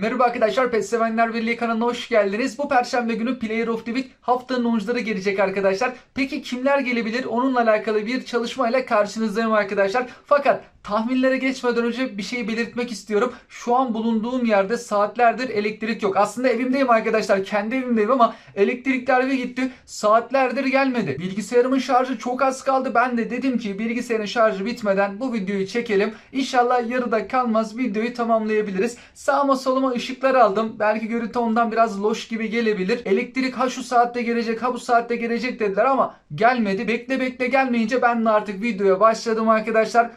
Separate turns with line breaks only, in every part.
Merhaba arkadaşlar PES Sevenler Birliği kanalına hoş geldiniz. Bu perşembe günü Player of the Week haftanın oyuncuları gelecek arkadaşlar. Peki kimler gelebilir? Onunla alakalı bir çalışmayla karşınızdayım arkadaşlar. Fakat tahminlere geçmeden önce bir şey belirtmek istiyorum. Şu an bulunduğum yerde saatlerdir elektrik yok. Aslında evimdeyim arkadaşlar. Kendi evimdeyim ama elektrikler bir gitti. Saatlerdir gelmedi. Bilgisayarımın şarjı çok az kaldı. Ben de dedim ki bilgisayarın şarjı bitmeden bu videoyu çekelim. İnşallah yarıda kalmaz videoyu tamamlayabiliriz. Sağıma soluma ışıklar aldım. Belki görüntü ondan biraz loş gibi gelebilir. Elektrik ha şu saatte gelecek ha bu saatte gelecek dediler ama gelmedi. Bekle bekle gelmeyince ben de artık videoya başladım arkadaşlar.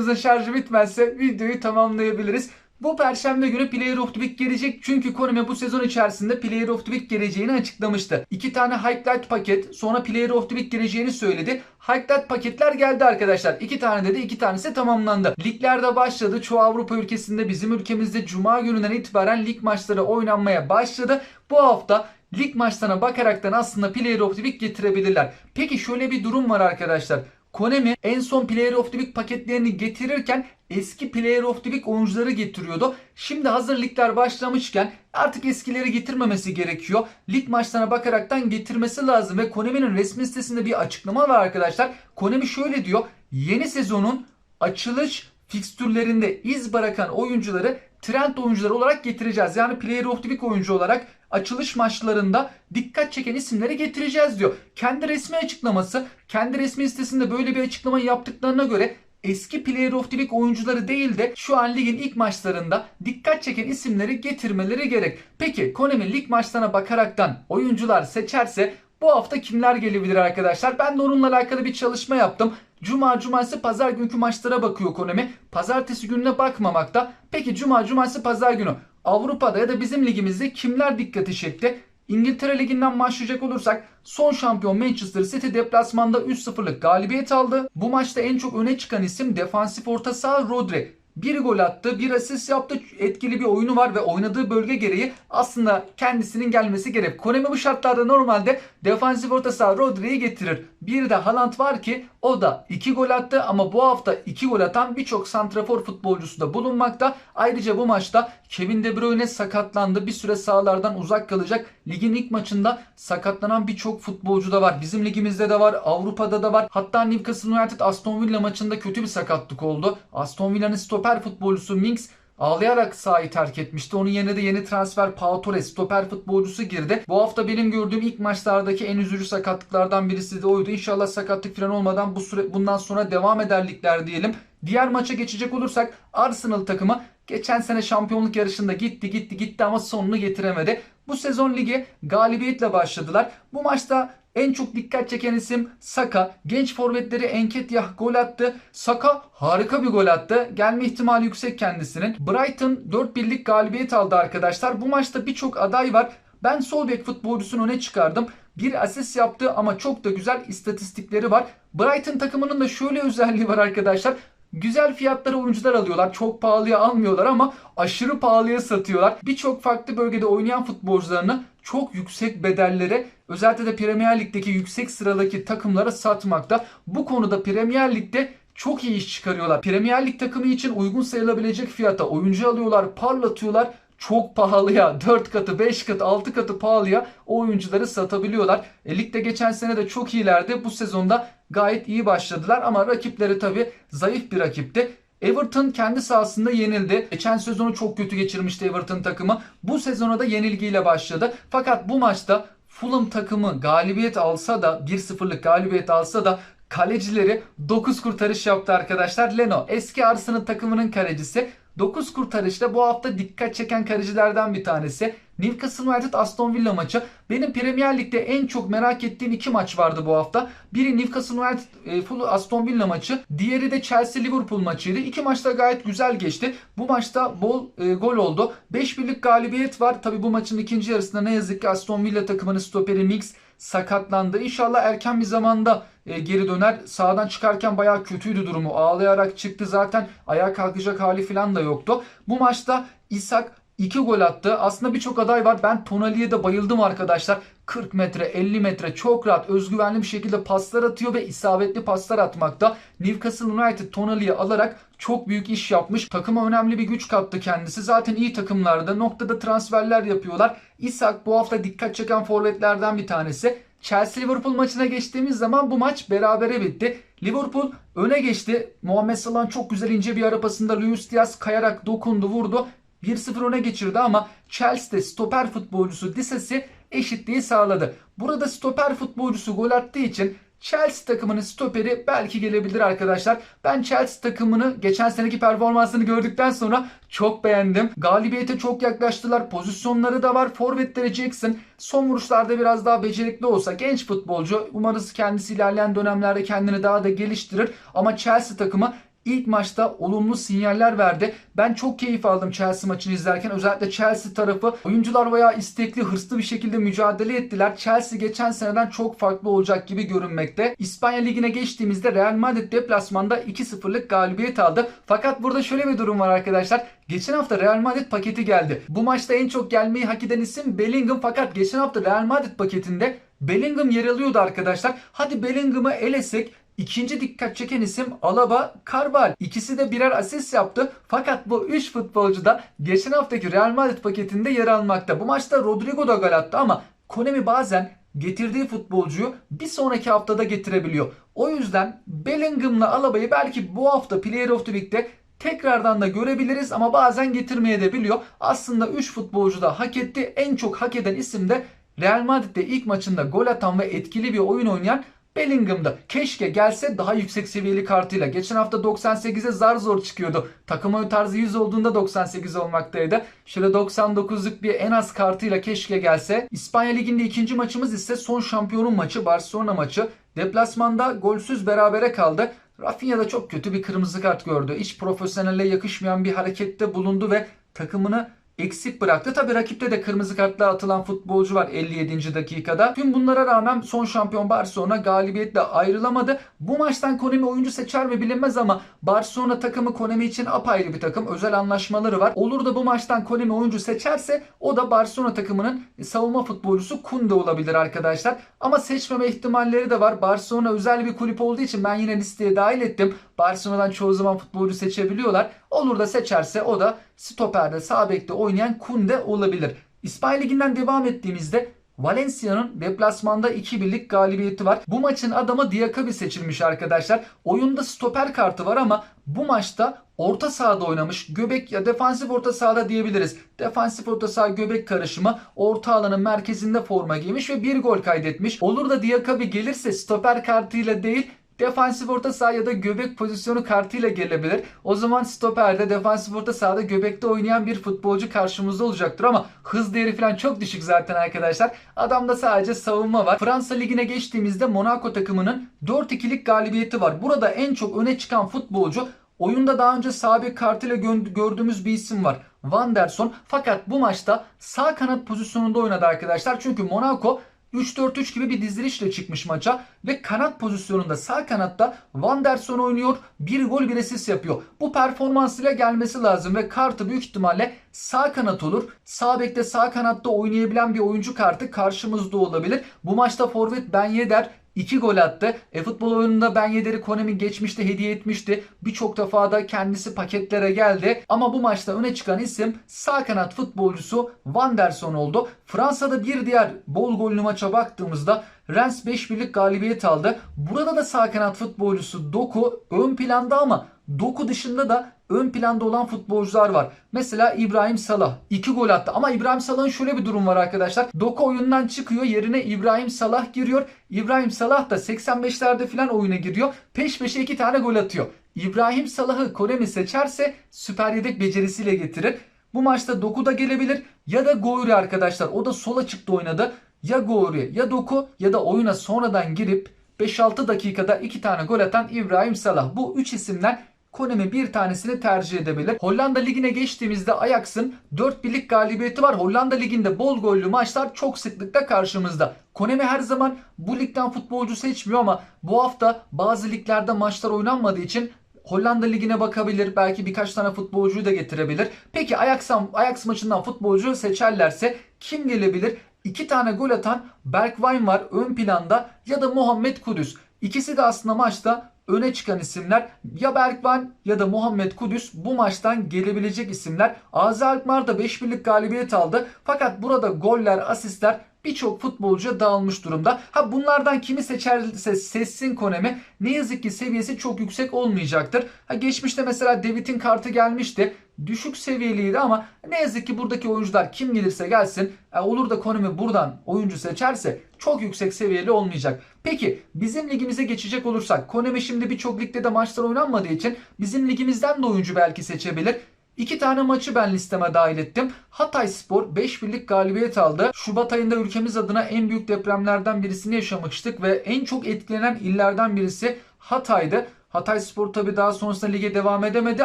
Bilgisayarımızın şarjı bitmezse videoyu tamamlayabiliriz. Bu perşembe günü Player of the Week gelecek çünkü Konami bu sezon içerisinde Player of the Week geleceğini açıklamıştı. İki tane Highlight paket sonra Player of the Week geleceğini söyledi. Highlight paketler geldi arkadaşlar. İki tane dedi iki tanesi tamamlandı. Liglerde başladı. Çoğu Avrupa ülkesinde bizim ülkemizde Cuma gününden itibaren lig maçları oynanmaya başladı. Bu hafta lig maçlarına bakaraktan aslında Player of the Week getirebilirler. Peki şöyle bir durum var arkadaşlar. Konami en son Player of the Week paketlerini getirirken eski Player of the Week oyuncuları getiriyordu. Şimdi hazır ligler başlamışken artık eskileri getirmemesi gerekiyor. Lig maçlarına bakaraktan getirmesi lazım ve Konami'nin resmi sitesinde bir açıklama var arkadaşlar. Konami şöyle diyor. Yeni sezonun açılış fikstürlerinde iz bırakan oyuncuları trend oyuncuları olarak getireceğiz. Yani Player of the Week oyuncu olarak açılış maçlarında dikkat çeken isimleri getireceğiz diyor. Kendi resmi açıklaması, kendi resmi sitesinde böyle bir açıklama yaptıklarına göre eski Player of the Week oyuncuları değil de şu an ligin ilk maçlarında dikkat çeken isimleri getirmeleri gerek. Peki Konami lig maçlarına bakaraktan oyuncular seçerse bu hafta kimler gelebilir arkadaşlar? Ben de onunla alakalı bir çalışma yaptım. Cuma, cumartesi, pazar günkü maçlara bakıyor Konami. Pazartesi gününe bakmamakta. Peki cuma, cumartesi, pazar günü Avrupa'da ya da bizim ligimizde kimler dikkati çekti? İngiltere Ligi'nden başlayacak olursak son şampiyon Manchester City deplasmanda 3-0'lık galibiyet aldı. Bu maçta en çok öne çıkan isim defansif orta saha Rodri. Bir gol attı, bir asist yaptı. Etkili bir oyunu var ve oynadığı bölge gereği aslında kendisinin gelmesi gerek. Konemi bu şartlarda normalde defansif orta saha Rodri'yi getirir. Bir de Haaland var ki o da 2 gol attı ama bu hafta 2 gol atan birçok santrafor futbolcusu da bulunmakta. Ayrıca bu maçta Kevin De Bruyne sakatlandı. Bir süre sahalardan uzak kalacak. Ligin ilk maçında sakatlanan birçok futbolcu da var. Bizim ligimizde de var, Avrupa'da da var. Hatta Newcastle United Aston Villa maçında kötü bir sakatlık oldu. Aston Villa'nın stoper futbolcusu Minks ağlayarak sahayı terk etmişti. Onun yerine de yeni transfer Pau Torres stoper futbolcusu girdi. Bu hafta benim gördüğüm ilk maçlardaki en üzücü sakatlıklardan birisi de oydu. İnşallah sakatlık falan olmadan bu süre bundan sonra devam ederlikler diyelim. Diğer maça geçecek olursak Arsenal takımı geçen sene şampiyonluk yarışında gitti gitti gitti ama sonunu getiremedi. Bu sezon lige galibiyetle başladılar. Bu maçta en çok dikkat çeken isim Saka. Genç forvetleri Enketyah gol attı. Saka harika bir gol attı. Gelme ihtimali yüksek kendisinin. Brighton 4 birlik galibiyet aldı arkadaşlar. Bu maçta birçok aday var. Ben sol bek futbolcusunu öne çıkardım. Bir asist yaptı ama çok da güzel istatistikleri var. Brighton takımının da şöyle özelliği var arkadaşlar. Güzel fiyatlara oyuncular alıyorlar. Çok pahalıya almıyorlar ama aşırı pahalıya satıyorlar. Birçok farklı bölgede oynayan futbolcularını çok yüksek bedellere özellikle de Premier Lig'deki yüksek sıradaki takımlara satmakta. Bu konuda Premier Lig'de çok iyi iş çıkarıyorlar. Premier Lig takımı için uygun sayılabilecek fiyata oyuncu alıyorlar, parlatıyorlar çok pahalıya 4 katı 5 katı 6 katı pahalıya o oyuncuları satabiliyorlar. E, ligde geçen sene de çok iyilerdi. Bu sezonda gayet iyi başladılar ama rakipleri tabi zayıf bir rakipti. Everton kendi sahasında yenildi. Geçen sezonu çok kötü geçirmişti Everton takımı. Bu sezona da yenilgiyle başladı. Fakat bu maçta Fulham takımı galibiyet alsa da 1-0'lık galibiyet alsa da kalecileri 9 kurtarış yaptı arkadaşlar. Leno eski Arsenal takımının kalecisi 9 kurtarışta bu hafta dikkat çeken kalecilerden bir tanesi. Newcastle United Aston Villa maçı. Benim Premier Lig'de en çok merak ettiğim iki maç vardı bu hafta. Biri Newcastle United e, full Aston Villa maçı. Diğeri de Chelsea Liverpool maçıydı. İki maçta gayet güzel geçti. Bu maçta bol e, gol oldu. 5 birlik galibiyet var. Tabi bu maçın ikinci yarısında ne yazık ki Aston Villa takımının stoperi Mix sakatlandı. İnşallah erken bir zamanda e, geri döner. Sağdan çıkarken bayağı kötüydü durumu. Ağlayarak çıktı zaten. Ayağa kalkacak hali falan da yoktu. Bu maçta İshak 2 gol attı. Aslında birçok aday var. Ben Tonali'ye de bayıldım arkadaşlar. 40 metre, 50 metre çok rahat, özgüvenli bir şekilde paslar atıyor ve isabetli paslar atmakta. Newcastle United Tonali'yi alarak çok büyük iş yapmış. Takıma önemli bir güç kattı kendisi. Zaten iyi takımlarda noktada transferler yapıyorlar. Isak bu hafta dikkat çeken forvetlerden bir tanesi. Chelsea Liverpool maçına geçtiğimiz zaman bu maç berabere bitti. Liverpool öne geçti. Muhammed Salah'ın çok güzel ince bir arabasında Luis Diaz kayarak dokundu, vurdu. 1-0 öne geçirdi ama Chelsea'de stoper futbolcusu Disasi eşitliği sağladı. Burada stoper futbolcusu gol attığı için Chelsea takımının stoperi belki gelebilir arkadaşlar. Ben Chelsea takımını geçen seneki performansını gördükten sonra çok beğendim. Galibiyete çok yaklaştılar. Pozisyonları da var. Forvetleri Jackson son vuruşlarda biraz daha becerikli olsa genç futbolcu. Umarız kendisi ilerleyen dönemlerde kendini daha da geliştirir. Ama Chelsea takımı İlk maçta olumlu sinyaller verdi. Ben çok keyif aldım Chelsea maçını izlerken. Özellikle Chelsea tarafı oyuncular bayağı istekli, hırslı bir şekilde mücadele ettiler. Chelsea geçen seneden çok farklı olacak gibi görünmekte. İspanya Ligi'ne geçtiğimizde Real Madrid deplasmanda 2-0'lık galibiyet aldı. Fakat burada şöyle bir durum var arkadaşlar. Geçen hafta Real Madrid paketi geldi. Bu maçta en çok gelmeyi hak eden isim Bellingham fakat geçen hafta Real Madrid paketinde Bellingham yer alıyordu arkadaşlar. Hadi Bellingham'ı elesek İkinci dikkat çeken isim Alaba, Carval. İkisi de birer asist yaptı. Fakat bu 3 futbolcu da geçen haftaki Real Madrid paketinde yer almakta. Bu maçta Rodrigo da gol attı ama Konemi bazen getirdiği futbolcuyu bir sonraki haftada getirebiliyor. O yüzden Bellingham'la Alaba'yı belki bu hafta Player of the Week'te tekrardan da görebiliriz ama bazen getirmeye de biliyor. Aslında 3 futbolcu da hak etti. En çok hak eden isim de Real Madrid'de ilk maçında gol atan ve etkili bir oyun oynayan Bellingham'da keşke gelse daha yüksek seviyeli kartıyla. Geçen hafta 98'e zar zor çıkıyordu. Takım oyun tarzı 100 olduğunda 98 olmaktaydı. Şöyle 99'luk bir en az kartıyla keşke gelse. İspanya Ligi'nde ikinci maçımız ise son şampiyonun maçı Barcelona maçı. Deplasmanda golsüz berabere kaldı. Rafinha da çok kötü bir kırmızı kart gördü. Hiç profesyonelle yakışmayan bir harekette bulundu ve takımını eksik bıraktı. Tabi rakipte de kırmızı kartla atılan futbolcu var 57. dakikada. Tüm bunlara rağmen son şampiyon Barcelona galibiyetle ayrılamadı. Bu maçtan Konemi oyuncu seçer mi bilinmez ama Barcelona takımı Konemi için apayrı bir takım. Özel anlaşmaları var. Olur da bu maçtan Konemi oyuncu seçerse o da Barcelona takımının savunma futbolcusu Kunde olabilir arkadaşlar. Ama seçmeme ihtimalleri de var. Barcelona özel bir kulüp olduğu için ben yine listeye dahil ettim. Barcelona'dan çoğu zaman futbolcu seçebiliyorlar. Olur da seçerse o da stoperde sağ bekte oynayan Kunde olabilir. İspanya Ligi'nden devam ettiğimizde Valencia'nın deplasmanda 2-1'lik galibiyeti var. Bu maçın adamı Diakabi seçilmiş arkadaşlar. Oyunda stoper kartı var ama bu maçta orta sahada oynamış. Göbek ya defansif orta sahada diyebiliriz. Defansif orta saha göbek karışımı orta alanın merkezinde forma giymiş ve bir gol kaydetmiş. Olur da Diakabi gelirse stoper kartıyla değil defansif orta saha ya da göbek pozisyonu kartıyla gelebilir. O zaman stoperde defansif orta sahada göbekte oynayan bir futbolcu karşımızda olacaktır ama hız değeri falan çok düşük zaten arkadaşlar. Adamda sadece savunma var. Fransa Ligi'ne geçtiğimizde Monaco takımının 4-2'lik galibiyeti var. Burada en çok öne çıkan futbolcu Oyunda daha önce sabit kartıyla gördüğümüz bir isim var. Vanderson. Fakat bu maçta sağ kanat pozisyonunda oynadı arkadaşlar. Çünkü Monaco 3-4-3 gibi bir dizilişle çıkmış maça ve kanat pozisyonunda sağ kanatta Van der Son oynuyor. Bir gol bir asist yapıyor. Bu performansıyla gelmesi lazım ve kartı büyük ihtimalle sağ kanat olur. Sağ bekte sağ kanatta oynayabilen bir oyuncu kartı karşımızda olabilir. Bu maçta forvet Ben Yedder 2 gol attı. E futbol oyununda Ben Yedder'i Konami geçmişte hediye etmişti. Birçok defa da kendisi paketlere geldi. Ama bu maçta öne çıkan isim sağ kanat futbolcusu Van der Son oldu. Fransa'da bir diğer bol gollü maça baktığımızda Rennes 5-1'lik galibiyet aldı. Burada da sağ kanat futbolcusu Doku ön planda ama Doku dışında da ön planda olan futbolcular var. Mesela İbrahim Salah 2 gol attı ama İbrahim Salah'ın şöyle bir durum var arkadaşlar. Doku oyundan çıkıyor yerine İbrahim Salah giriyor. İbrahim Salah da 85'lerde falan oyuna giriyor. Peş peşe 2 tane gol atıyor. İbrahim Salah'ı Konemi seçerse süper yedek becerisiyle getirir. Bu maçta Doku da gelebilir ya da Goyri arkadaşlar. O da sola çıktı oynadı. Ya Goyri ya Doku ya da oyuna sonradan girip 5-6 dakikada 2 tane gol atan İbrahim Salah. Bu 3 isimden Konemi bir tanesini tercih edebilir. Hollanda Ligi'ne geçtiğimizde Ajax'ın 4 birlik galibiyeti var. Hollanda Ligi'nde bol gollü maçlar çok sıklıkla karşımızda. Konemi her zaman bu ligden futbolcu seçmiyor ama bu hafta bazı liglerde maçlar oynanmadığı için Hollanda Ligi'ne bakabilir. Belki birkaç tane futbolcuyu da getirebilir. Peki Ajax, Ajax maçından futbolcu seçerlerse kim gelebilir? İki tane gol atan Bergwijn var ön planda ya da Muhammed Kudüs. İkisi de aslında maçta öne çıkan isimler ya Bergwijn ya da Muhammed Kudüs bu maçtan gelebilecek isimler. Azi Alkmaar da 5 birlik galibiyet aldı. Fakat burada goller, asistler birçok futbolcuya dağılmış durumda. Ha bunlardan kimi seçerse seçsin Konemi ne yazık ki seviyesi çok yüksek olmayacaktır. Ha geçmişte mesela David'in kartı gelmişti. Düşük seviyeliydi ama ne yazık ki buradaki oyuncular kim gelirse gelsin e, olur da Konemi buradan oyuncu seçerse çok yüksek seviyeli olmayacak. Peki bizim ligimize geçecek olursak Konemi şimdi birçok ligde de maçlar oynanmadığı için bizim ligimizden de oyuncu belki seçebilir. İki tane maçı ben listeme dahil ettim. Hatay Spor 5 birlik galibiyet aldı. Şubat ayında ülkemiz adına en büyük depremlerden birisini yaşamıştık ve en çok etkilenen illerden birisi Hatay'dı. Hatay Spor tabi daha sonrasında lige devam edemedi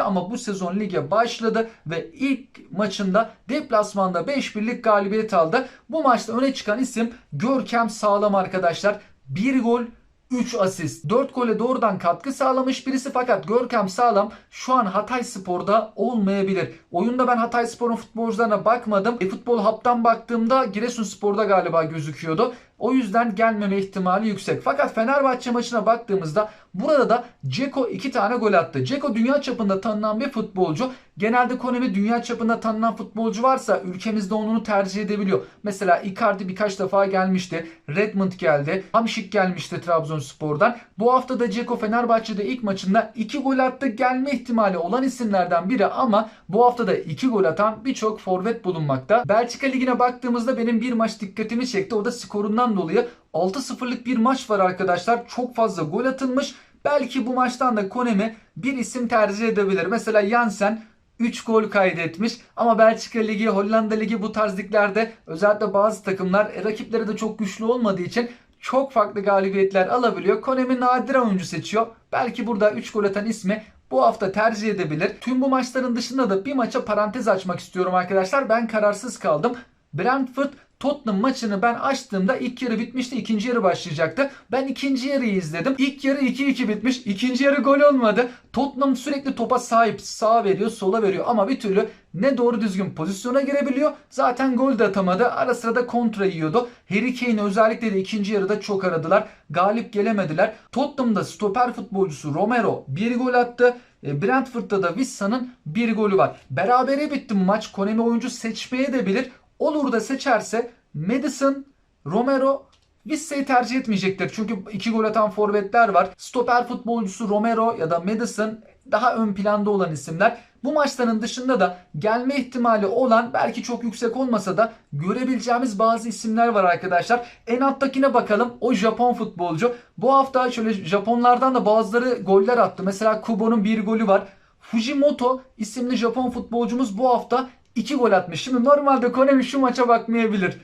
ama bu sezon lige başladı ve ilk maçında deplasmanda 5 birlik galibiyet aldı. Bu maçta öne çıkan isim Görkem Sağlam arkadaşlar. 1 gol 3 asist. 4 gole doğrudan katkı sağlamış birisi fakat Görkem Sağlam şu an Hatay Spor'da olmayabilir. Oyunda ben Hatay Spor'un futbolcularına bakmadım. E, futbol Hub'dan baktığımda Giresun Spor'da galiba gözüküyordu. O yüzden gelmeme ihtimali yüksek. Fakat Fenerbahçe maçına baktığımızda burada da Ceko 2 tane gol attı. Ceko dünya çapında tanınan bir futbolcu. Genelde Konemi dünya çapında tanınan futbolcu varsa ülkemizde onu tercih edebiliyor. Mesela Icardi birkaç defa gelmişti. Redmond geldi. Hamşik gelmişti Trabzonspor'dan. Bu hafta da Ceko Fenerbahçe'de ilk maçında 2 gol attı. Gelme ihtimali olan isimlerden biri ama bu hafta da 2 gol atan birçok forvet bulunmakta. Belçika Ligi'ne baktığımızda benim bir maç dikkatimi çekti. O da skorundan dolayı 6-0'lık bir maç var arkadaşlar. Çok fazla gol atılmış. Belki bu maçtan da Konemi bir isim tercih edebilir. Mesela Jansen 3 gol kaydetmiş ama Belçika Ligi, Hollanda Ligi bu tarz liglerde özellikle bazı takımlar e, rakipleri de çok güçlü olmadığı için çok farklı galibiyetler alabiliyor. Konemi nadir oyuncu seçiyor. Belki burada 3 gol atan ismi bu hafta tercih edebilir. Tüm bu maçların dışında da bir maça parantez açmak istiyorum arkadaşlar. Ben kararsız kaldım. Brentford Tottenham maçını ben açtığımda ilk yarı bitmişti. ikinci yarı başlayacaktı. Ben ikinci yarıyı izledim. İlk yarı 2-2 bitmiş. İkinci yarı gol olmadı. Tottenham sürekli topa sahip. Sağa veriyor, sola veriyor ama bir türlü ne doğru düzgün pozisyona girebiliyor. Zaten gol de atamadı. Ara sıra da kontra yiyordu. Harry Kane özellikle de ikinci yarıda çok aradılar. Galip gelemediler. Tottenham'da stoper futbolcusu Romero bir gol attı. E, Brentford'da da Vissa'nın bir golü var. Berabere bitti maç. Konemi oyuncu seçmeye de bilir. Olur da seçerse Madison, Romero Vissa'yı tercih etmeyecektir. Çünkü iki gol atan forvetler var. Stoper futbolcusu Romero ya da Madison daha ön planda olan isimler. Bu maçların dışında da gelme ihtimali olan belki çok yüksek olmasa da görebileceğimiz bazı isimler var arkadaşlar. En alttakine bakalım. O Japon futbolcu. Bu hafta şöyle Japonlardan da bazıları goller attı. Mesela Kubo'nun bir golü var. Fujimoto isimli Japon futbolcumuz bu hafta 2 gol atmış. Şimdi normalde Konami şu maça bakmayabilir.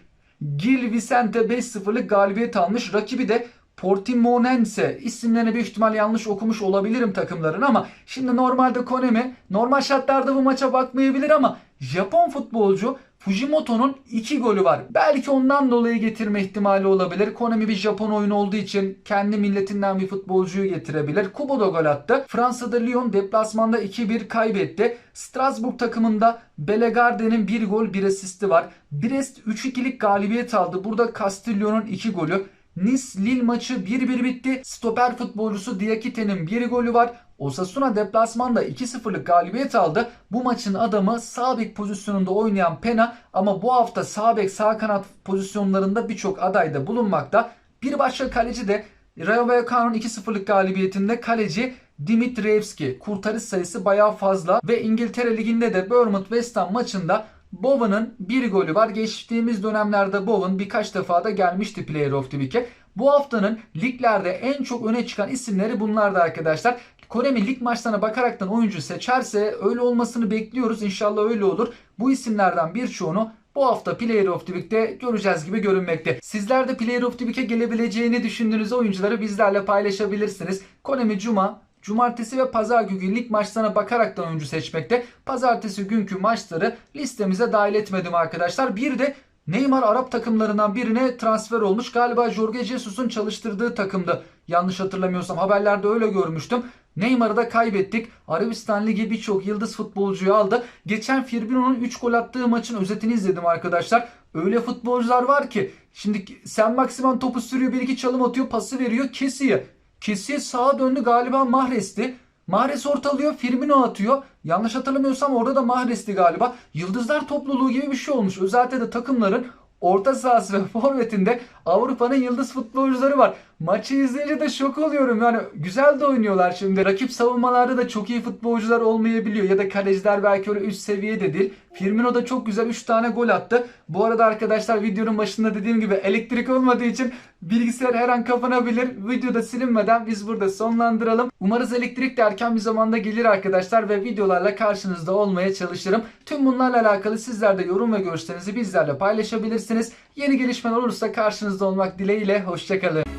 Gil Vicente 5-0'lık galibiyet almış. Rakibi de Portimonense isimlerini büyük ihtimal yanlış okumuş olabilirim takımların ama şimdi normalde Konami normal şartlarda bu maça bakmayabilir ama Japon futbolcu Fujimoto'nun 2 golü var. Belki ondan dolayı getirme ihtimali olabilir. Konami bir Japon oyunu olduğu için kendi milletinden bir futbolcuyu getirebilir. Kubo da gol attı. Fransa'da Lyon deplasmanda 2-1 kaybetti. Strasbourg takımında Belegarde'nin 1 gol 1 asisti var. Brest 3-2'lik galibiyet aldı. Burada Castillo'nun 2 golü. Nice Lille maçı 1-1 bitti. Stoper futbolcusu Diakite'nin bir golü var. Osasuna deplasmanda 2-0'lık galibiyet aldı. Bu maçın adamı sağ bek pozisyonunda oynayan Pena ama bu hafta sağ bek sağ kanat pozisyonlarında birçok adayda bulunmakta. Bir başka kaleci de Rayo Vallecano'nun 2-0'lık galibiyetinde kaleci Dimitrievski. Kurtarış sayısı bayağı fazla ve İngiltere Ligi'nde de Bournemouth West Ham maçında Bowen'ın bir golü var. Geçtiğimiz dönemlerde Bowen birkaç defa da gelmişti Player of the Week'e. Bu haftanın liglerde en çok öne çıkan isimleri bunlardı arkadaşlar. Konemi lig maçlarına bakaraktan oyuncu seçerse öyle olmasını bekliyoruz. İnşallah öyle olur. Bu isimlerden birçoğunu bu hafta Player of the Week'te göreceğiz gibi görünmekte. Sizler de Player of the Week'e gelebileceğini düşündüğünüz oyuncuları bizlerle paylaşabilirsiniz. Konemi Cuma, Cumartesi ve pazar günü lig maçlarına bakaraktan oyuncu seçmekte. Pazartesi günkü maçları listemize dahil etmedim arkadaşlar. Bir de Neymar Arap takımlarından birine transfer olmuş. Galiba Jorge Jesus'un çalıştırdığı takımda Yanlış hatırlamıyorsam haberlerde öyle görmüştüm. Neymar'ı da kaybettik. Arabistan Ligi birçok yıldız futbolcuyu aldı. Geçen Firmino'nun 3 gol attığı maçın özetini izledim arkadaşlar. Öyle futbolcular var ki şimdi Sen Maximan topu sürüyor bir iki çalım atıyor pası veriyor kesiyor. Kesiye sağa döndü galiba Mahrez'ti. Mahrez ortalıyor Firmino atıyor. Yanlış hatırlamıyorsam orada da Mahrez'ti galiba. Yıldızlar topluluğu gibi bir şey olmuş. Özellikle de takımların orta sahası ve forvetinde Avrupa'nın yıldız futbolcuları var. Maçı izleyince de şok oluyorum. Yani güzel de oynuyorlar şimdi. Rakip savunmalarda da çok iyi futbolcular olmayabiliyor. Ya da kaleciler belki öyle üst seviyede değil. Firmino da çok güzel 3 tane gol attı. Bu arada arkadaşlar videonun başında dediğim gibi elektrik olmadığı için bilgisayar her an kapanabilir. Videoda silinmeden biz burada sonlandıralım. Umarız elektrik de erken bir zamanda gelir arkadaşlar ve videolarla karşınızda olmaya çalışırım. Tüm bunlarla alakalı sizler de yorum ve görüşlerinizi bizlerle paylaşabilirsiniz. Yeni gelişmeler olursa karşınızda olmak dileğiyle. Hoşçakalın.